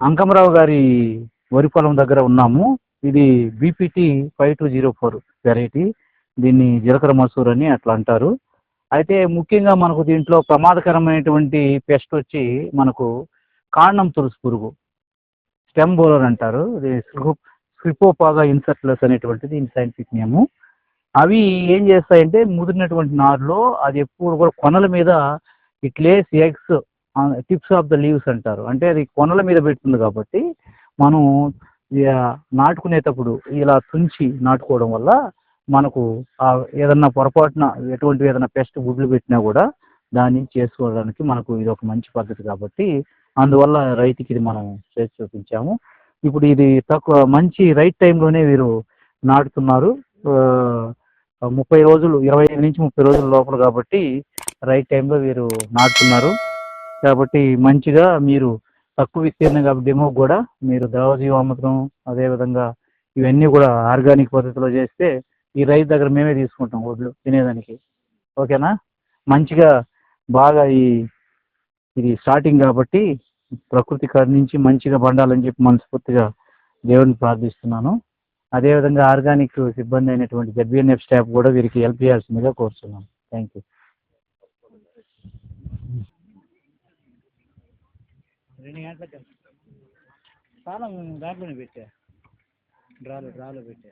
అంకమరావు గారి వరి పొలం దగ్గర ఉన్నాము. ఇది BPT five two zero four variety దీన్ని జీలకర్ర మసూర్ అని అట్లా అంటారు. అయితే ముఖ్యంగా మనకు దీంట్లో ప్రమాదకరమైనటువంటి పెస్ట్ వచ్చి మనకు కాండం తులసి పురుగు స్టెమ్ బోలర్ అంటారు. ఇది స్క్రిపోపాగా ఇన్సర్ట్లెస్ అనేటువంటిది దీని సైంటిఫిక్ నేము. అవి ఏం చేస్తాయంటే ముదిరినటువంటి నారులో అది ఎప్పుడు కూడా కొనల మీద it lays eggs tips of the leaves అంటారు. అంటే అది కొనల మీద పెడుతుంది కాబట్టి మనం ఇక నాటుకునేటప్పుడు ఇలా తుంచి నాటుకోవడం వల్ల మనకు ఆ ఏదన్నా పొరపాటున ఎటువంటి ఏదైనా పెస్ట్ గుడ్లు పెట్టినా కూడా దాన్ని చేసుకోవడానికి మనకు ఇది ఒక మంచి పద్ధతి కాబట్టి అందువల్ల రైతుకి ఇది మనం చేసి చూపించాము. ఇప్పుడు ఇది తక్కువ మంచి రైట్ టైంలోనే వీరు నాటుతున్నారు. ముప్పై రోజులు ఇరవై ఐదు నుంచి ముప్పై రోజుల లోపల కాబట్టి రైట్ టైంలో వీరు నాటుతున్నారు. కాబట్టి మంచిగా మీరు తక్కువ విస్తీర్ణం కాబట్టి డెమో కూడా మీరు ద్రవజీవామృతం అదేవిధంగా ఇవన్నీ కూడా ఆర్గానిక్ పద్ధతిలో చేస్తే ఈ రైతు దగ్గర మేమే తీసుకుంటాం వడ్లు తినేదానికి. ఓకేనా? మంచిగా బాగా ఈ ఇది స్టార్టింగ్ కాబట్టి ప్రకృతి నుంచి మంచిగా పండాలని చెప్పి మనస్ఫూర్తిగా దేవుడిని ప్రార్థిస్తున్నాను. అదేవిధంగా ఆర్గానిక్ సిబ్బంది అయినటువంటి జడ్బిఎన్ఎఫ్ స్టాఫ్ కూడా వీరికి హెల్ప్ చేయాల్సిందిగా కోరుతున్నాను థ్యాంక్ యూ రెండు గంటలకు. స్థానం దాంట్లోనే పెట్టా. డ్రాలో డ్రాలో పెట్టా.